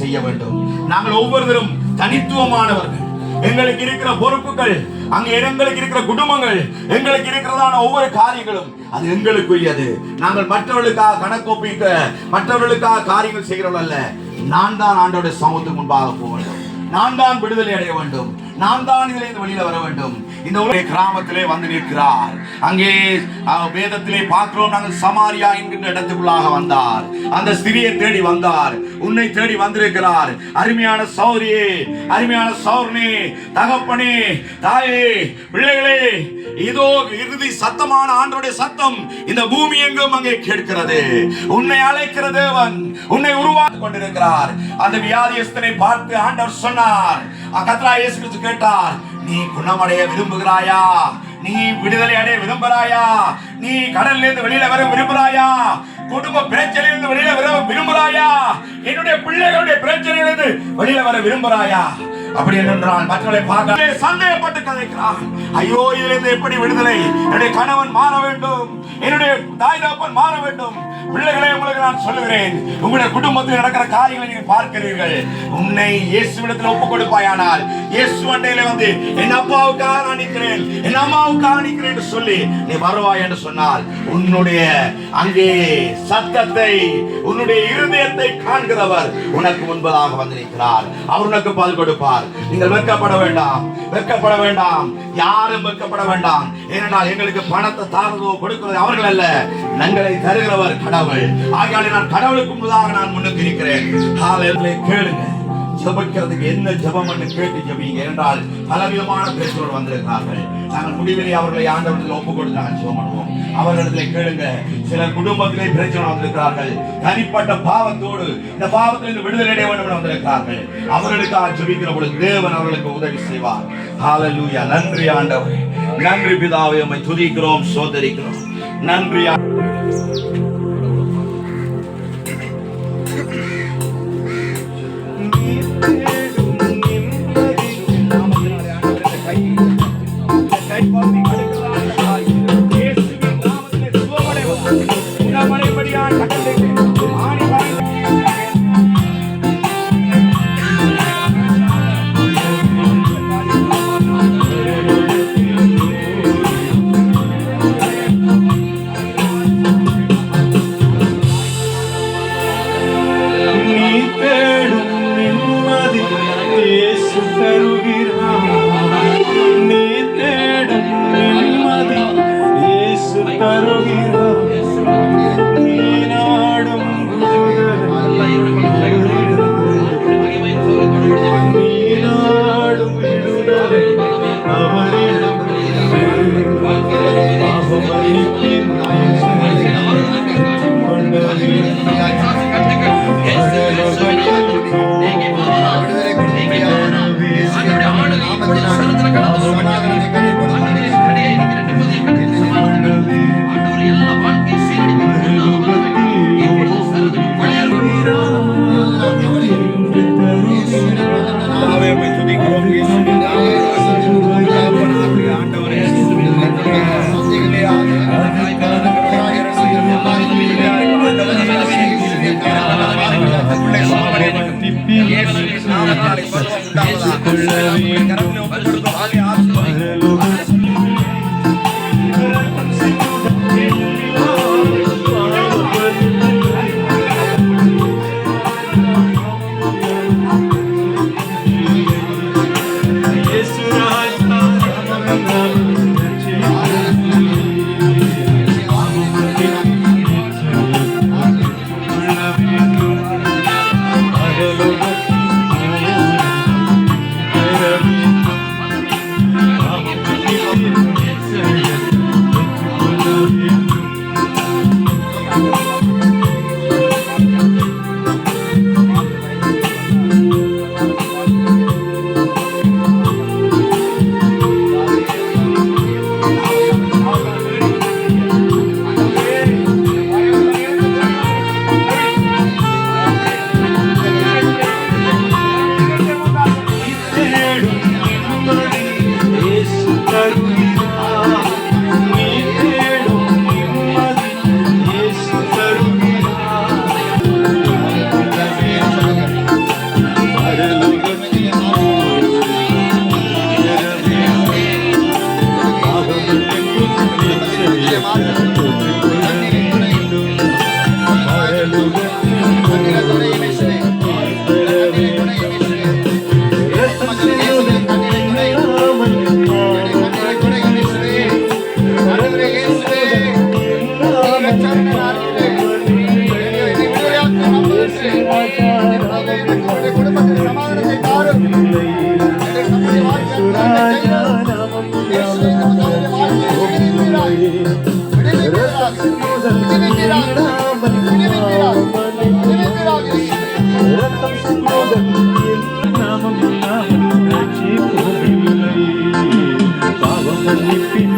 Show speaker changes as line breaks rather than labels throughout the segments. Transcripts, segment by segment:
செய்ய வேண்டும். நாங்கள் ஒவ்வொருவரும் தனித்துவமானவர்கள். எங்களுக்கு இருக்கிற பொறுப்புகள் அங்க எங்களுக்கு இருக்கிற குடும்பங்கள் எங்களுக்கு இருக்கிறதான ஒவ்வொரு காரியங்களும் அது எங்களுக்குரியது. நாங்கள் மற்றவர்களுக்காக கணக்கொப்பிக்க மற்றவர்களுக்காக காரியங்கள் செய்கிறவர்கள் அல்ல. நான் தான் ஆண்டோட சமூகத்துக்கு முன்பாக போக வேண்டும். நான் தான் விடுதலை அடைய வேண்டும். நான் தான் இதிலிருந்து வெளியில வர வேண்டும். இந்த உலக கிராமத்திலே வந்து நிற்கிறார். அங்கே வேதத்திலே பார்க்கிறோம் நாங்கள் சமாரியா என்கின்ற இடத்துக்குள்ளாக வந்தார். அந்த ஸ்திரியை தேடி வந்தார். உன்னை தேடி வந்திருக்கிறார். அருமையான சௌரியே அருமையான சௌர்ணே தகப்பனே தாயே பிள்ளைகளே இதோ இறுதி சத்தமான ஆண்டோடைய சத்தம் இந்த பூமி எங்கும் அங்கே கேட்கிறது. உன்னை அழைக்கிற தேவன் உன்னை உருவாக்கி கொண்டிருக்கிறார். அந்த வியாதியஸ்தனை பார்த்து ஆண்டவர் சொன்னார். கத்ரா இயேசு கேட்டார் நீ குணமடைய விரும்புகிறாயா? நீ விடுதலை அடைய விரும்புகிறாயா? நீ கடல்ல இருந்து வெளியில வர விரும்புகிறாயா? குடும்ப பிரச்சனையிலிருந்து வெளியில வர விரும்புகிறாயா? என்னுடைய பிள்ளைகளுடைய பிரச்சனையிலிருந்து வெளியில வர விரும்புகிறாயா? அப்படி என்றால் மற்றவர்களை பார்க்க சந்தேகப்பட்டு கதைக்கிறான். ஐயோ இதிலிருந்து எப்படி விடுதலை? என்னுடைய கணவன் மாற வேண்டும். என்னுடைய தாய் தாப்பன் மாற வேண்டும். பிள்ளைகளே உங்களுக்கு நான் சொல்லுகிறேன். உங்களுடைய குடும்பத்தில் நடக்கிற காரியங்களை நீங்கள் பார்க்கிறீர்கள். உன்னை இயேசுவிடத்தில் ஒப்பு கொடுப்பாயானால் இயேசு அண்டையில வந்து என் அப்பாவுக்காக நான் நிற்கிறேன். என் அம்மாவுக்காக நிற்கிறேன் என்று சொல்லி நீ வருவாய் என்று சொன்னால் உன்னுடைய அங்கே சத்தத்தை உன்னுடைய இருதயத்தை காண்கிறவர் உனக்கு முன்பதாக வந்து நிற்கிறார். அவர் உனக்கு பால் கொடுப்பார். நீங்கள் வெட்கப்பட வேண்டாம். வெட்கப்பட வேண்டாம். யாரும் வெட்கப்பட வேண்டாம். ஏனென்றால் எங்களுக்கு பணத்தை தாரதோ கொடுக்கிறது அவர்கள் அல்ல. நங்களை தருகிறவர் கடவுள். ஆகையாலே நான் கடவுளுக்கு முன்பதாக நான் முன்னுக்கு இருக்கிறேன். கேளுங்க. ஜபிக்கிறதுக்கு என்ன ஜெபம் என்று கேட்டு ஜபிங்க. என்றால் பலவிதமான பேச்சுகள் வந்திருக்கிறார்கள். நாங்கள் முடிவிலே அவர்களை ஆண்டவர்கள் ஒப்பு கொடுத்து நாங்கள் ஜபம் பண்ணுவோம். அவர்களிடத்தில் கேளுங்க. சில குடும்பத்திலே பிரச்சனை வந்திருக்கிறார்கள். தனிப்பட்ட பாவத்தோடு இந்த பாவத்திலிருந்து விடுதலை அடைய வேண்டும் என்று வந்திருக்கிறார்கள். அவர்களுக்காக ஜபிக்கிற பொழுது தேவன் அவர்களுக்கு உதவி செய்வார். ஹாலலூயா நன்றி ஆண்டவர். நன்றி பிதாவை உம்மை துதிக்கிறோம் சோதரிக்கிறோம் நன்றி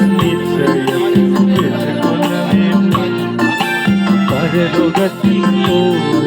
நிச்சயம் பெற்றுக்கொள்ள வேண்டும். பரலோகத்தின் ஓரிடம்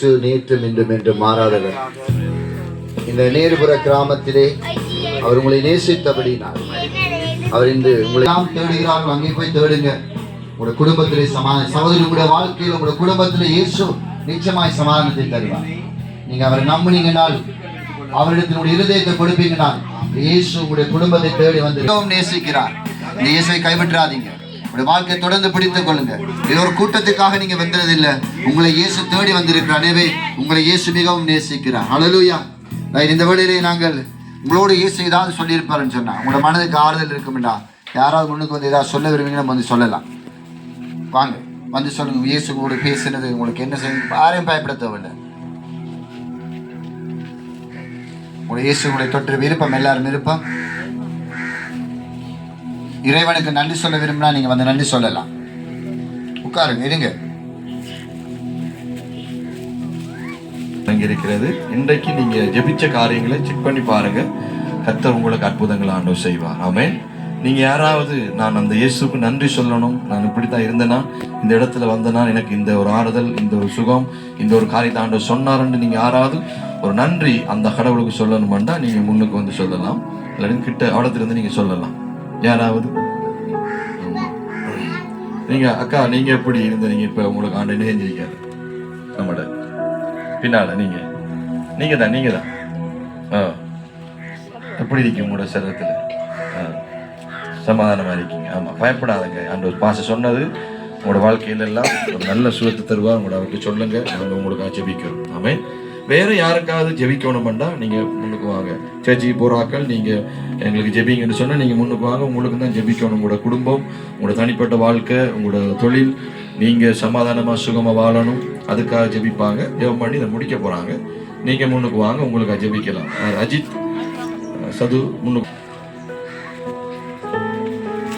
இயேசு
நேற்றும் இன்றும் என்று மாறாதவர். இந்த நேருபுர கிராமத்திலே அவர் உங்களை நேசித்தபடினார் அவர் இன்று உங்களை நாம் தேடுகிறார்கள் அங்கே போய் தேடுங்க. உங்களுடைய குடும்பத்திலே சமாதான சகோதரி உங்களுடைய வாழ்க்கையில் உங்களுடைய குடும்பத்திலே இயேசு நிச்சயமாய் சமாதானத்தை தருவார். நீங்க அவரை நம்புனீங்கனால் அவரிடத்தினுடைய இருதயத்தை கொடுப்பீங்கனால் இயேசு உங்களுடைய குடும்பத்தை தேடி வந்து மிகவும் நேசிக்கிறார். இந்த இயேசுவை கைவிட்டுறாதீங்க. இந்த வாழ்க்கையை தொடர்ந்து பிடித்துக் கொள்ளுங்க. இது ஒரு கூட்டத்துக்காக நீங்க வந்ததில்லை. உங்களை இயேசு தேடி வந்திருக்கிறார் எனவே உங்களை இயேசு மிகவும் நேசிக்கிறார். அழலுயா இந்த வேளையிலே நாங்கள் உங்களோட இயேசு ஏதாவது சொல்லியிருப்பாருன்னு சொன்னா உங்களோட மனதுக்கு ஆறுதல் இருக்கும்டா. யாராவது முன்னுக்கு வந்து ஏதாவது சொல்ல விரும்புங்கன்னா வந்து சொல்லலாம். வாங்க வந்து சொல்லுங்க. இயேசு கூட பேசினது உங்களுக்கு என்ன செய்யும்? யாரையும் பயப்பட தேவையில்லை உங்களுடைய இயேசு உங்களை தொற்று விருப்பம் எல்லாரும் விருப்பம். இறைவனுக்கு நன்றி சொல்ல விரும்பினா நீங்க வந்து நன்றி சொல்லலாம். உட்காருங்க இருங்க.
இருக்கிறது இன்றைக்கு நீங்க ஜெபிச்ச காரியங்களை செக் பண்ணி பாருங்க. கத்தர் உங்களுக்கு அற்புதங்கள் ஆண்டவர் செய்வார். ஆமே நீங்க யாராவது நான் அந்த இயேசுக்கு நன்றி சொல்லணும் நான் இப்படித்தான் இருந்தேனா இந்த இடத்துல வந்தேனா எனக்கு இந்த ஒரு ஆறுதல் இந்த ஒரு சுகம் இந்த ஒரு காரியத்தை ஆண்டு சொன்னாருன்னு நீங்க யாராவது ஒரு நன்றி அந்த கடவுளுக்கு சொல்லணுமாண்டா நீங்க முன்னுக்கு வந்து சொல்லலாம். இல்லாட்டி கிட்ட அவடத்துல இருந்து நீங்க சொல்லலாம். யாராவது? ஆமா. நீங்க அக்கா நீங்க எப்படி இருந்த நீங்க இப்ப உங்களுக்கு ஆண்டு நினைஞ்சிருக்காரு நம்மள. பின்னால நீங்க. நீங்க தான் நீங்க தான். ஆ. எப்படி இருக்கீங்க உங்களோட சரீரத்தில்? ஆ. சமாதானமா இருக்கீங்க. ஆமா பயப்படாதங்க. அந்த ஒரு பாச சொன்னது உங்களோட வாழ்க்கையில எல்லாம் ஒரு நல்ல சுகத்தை தருவார். உங்களோட அவருக்கு சொல்லுங்க. நாங்கள் உங்களுக்கு ஆட்சேபிக்கிறோம் ஆமே வேற யாருக்காவது ஜெபிக்கணுமெண்டா நீங்க முன்னுக்கு வாங்க. சர்ச்சி போறாக்கள் நீங்க எங்களுக்கு ஜெபிங்கன்னு சொன்னா நீங்க முன்னுக்கு வாங்க. உங்களுக்கு தான் ஜெபிக்கணும். உங்களோட குடும்பம் உங்களோட தனிப்பட்ட வாழ்க்கை உங்களோட தொழில் நீங்க சமாதானமா சுகமா வாழணும். அதுக்காக ஜெபிப்பாங்க. ஜெபம் பண்ணி இதை முடிக்க போறாங்க. நீங்க முன்னுக்கு வாங்க. உங்களுக்கு ஜெபிக்கலாம். அஜித் சது முன்னுக்கு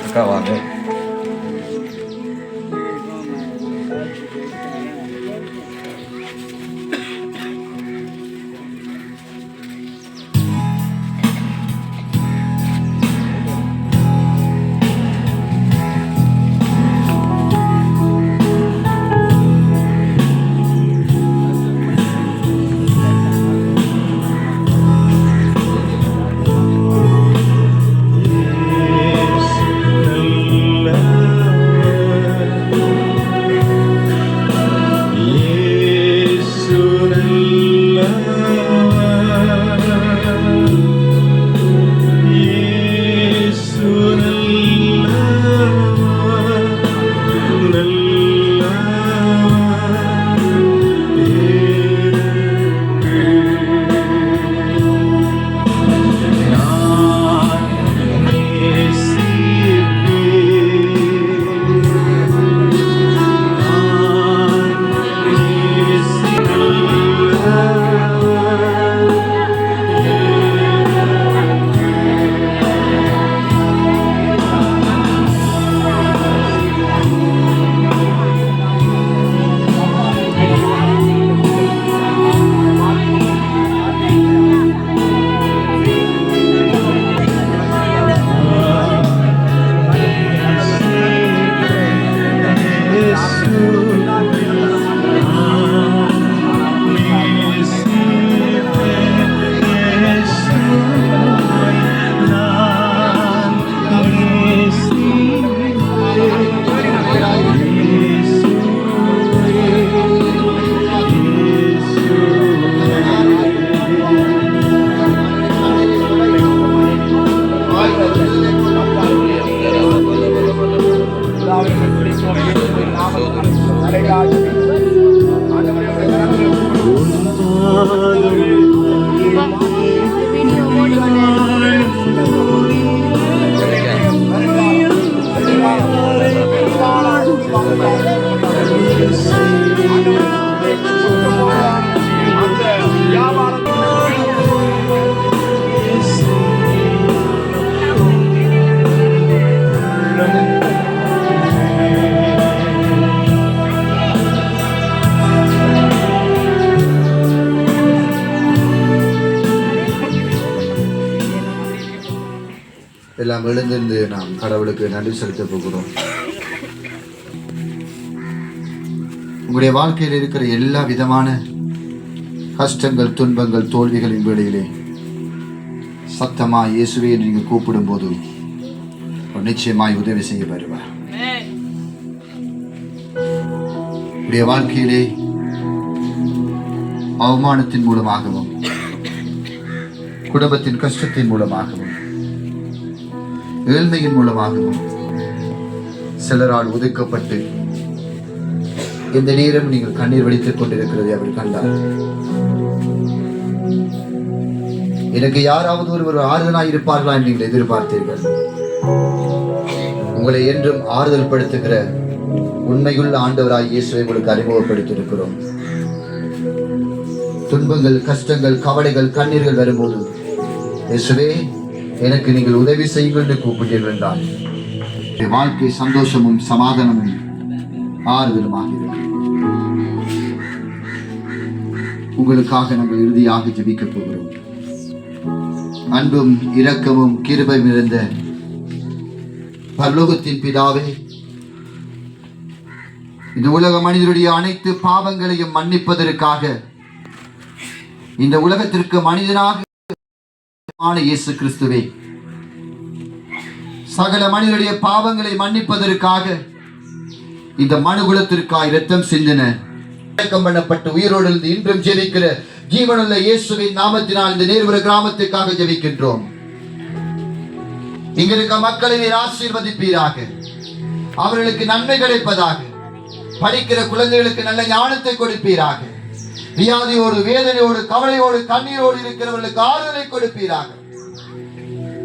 அக்கா வாங்க.
எல்லாம் நாம் கடவுளுக்கு நன்றி செலுத்த போகிறோம். உங்களுடைய வாழ்க்கையில் இருக்கிற எல்லா விதமான கஷ்டங்கள் துன்பங்கள் தோல்விகளின் வேளையிலே சத்தமா இயேசுவை நீங்கள் கூப்பிடும் போது நிச்சயமாய் உதவி செய்ய வருவார். உடைய வாழ்க்கையிலே அவமானத்தின் மூலமாகவும் குடும்பத்தின் கஷ்டத்தின் மூலமாகவும் ஏழ்மையின் மூலமாகவும் சிலரால் ஒதுக்கப்பட்டு இந்த நேரம் நீங்கள் கண்ணீர் வடித்துக் கொண்டிருக்கிறதை அவர் கண்டார். எனக்கு யாராவது ஒருவர் ஆறுதலாய் இருப்பார்களா என்று நீங்கள் எதிர்பார்த்தீர்கள். உங்களை என்றும் ஆறுதல் படுத்துகிற உண்மையுள்ள ஆண்டவராய் இயேசுவை உங்களுக்கு அறிமுகப்படுத்தியிருக்கிறோம். துன்பங்கள் கஷ்டங்கள் கவலைகள் கண்ணீர்கள் வரும்போது இயேசுவே எனக்கு நீங்கள் உதவி செய்யுங்கள் என்று கூப்பிட்டீர்கள் என்றால் வாழ்க்கை சந்தோஷமும் சமாதானமும் ஆறுதலுமாக உங்களுக்காக நாங்கள் இறுதியாக ஜபிக்கப் போகிறோம். அன்பும் இரக்கமும் கிருபையும் இருந்த பரலோகத்தின் பிதாவே இந்த உலக மனிதருடைய அனைத்து பாவங்களையும் மன்னிப்பதற்காக இந்த உலகத்திற்கு மனிதனாக ஆன இயேசு கிறிஸ்துவே சகல மனிதனுடைய பாவங்களை மன்னிப்பதற்காக இந்த மனுகுலத்திற்காய் ரத்தம் சிந்தின பண்ணப்பட்டு உயிரோடு இருந்து இன்றும் ஜெபிக்கிற ஜீவனுள்ள இயேசுவின் நாமத்தினால் இந்த நேர்வர கிராமத்துக்காக ஜெபிக்கின்றோம். இங்க இருக்க மக்களை நீர் ஆசீர்வதிப்பீராக. அவர்களுக்கு நன்மை கிடைப்பதாக படிக்கிற குழந்தைகளுக்கு நல்ல ஞானத்தை கொடுப்பீராக. வியாதியோடு வேதனையோடு கவலையோடு கண்ணீரோடு இருக்கிறவர்களுக்கு ஆறுதலை கொடுப்பீராக.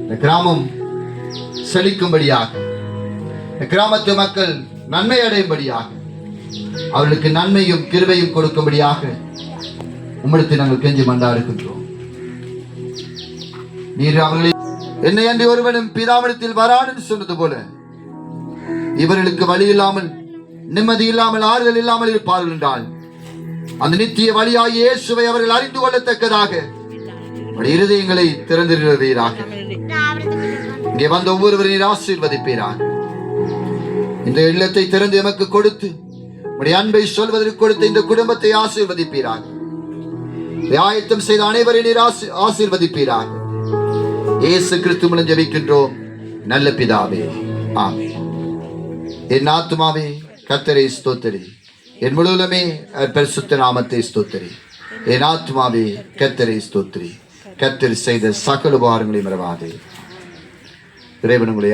இந்த கிராமம் செழிக்கும்படியாக இந்த கிராமத்து மக்கள் நன்மை அடையும்படியாக அவர்களுக்கு நன்மையும் கிருபையும் கொடுக்கும்படியாக உங்களுக்கு நாங்கள் கெஞ்சி மண்டாடுகின்றோம் நீர் அவர்களை என்னை அன்றி ஒருவனும் பிதாவிடத்தில் வரான் சொன்னது போல இவர்களுக்கு வழி இல்லாமல் நிம்மதி இல்லாமல் ஆறுதல் இல்லாமல் இருப்பார்கள் என்றால் அந்த நித்திய வழியாய் இயேசுவை அவர்கள் அறிந்து கொள்ளத்தக்கதாக. இருதயங்களை திறந்திருவீராக இங்கே வந்த ஒவ்வொருவரையும் ஆசீர்வதிப்பீராக. இந்த இல்லத்தை திறந்து எமக்கு கொடுத்து உடைய அன்பை சொல்வதற்கு கொடுத்த இந்த குடும்பத்தை ஆசீர்வதிப்பீராக. இதை ஆயத்தம் செய்த அனைவரையும் நீர் ஆசீர்வதிப்பீராக. இயேசு கிறிஸ்து மூலம் ஜபிக்கின்றோம். நல்ல பிதாவே ஆமே என் ஆத்மாவே கத்தரை ஸ்தோத்தரி. என் முழுவதுமே பரிசுத்த நாமத்தை ஸ்தோத்திரி. என் ஆத்மாவே கத்தரை ஸ்தோத்திரி. கத்தர் செய்த சகல உபகாரங்களை மறவாதே. இறைவன் உங்களை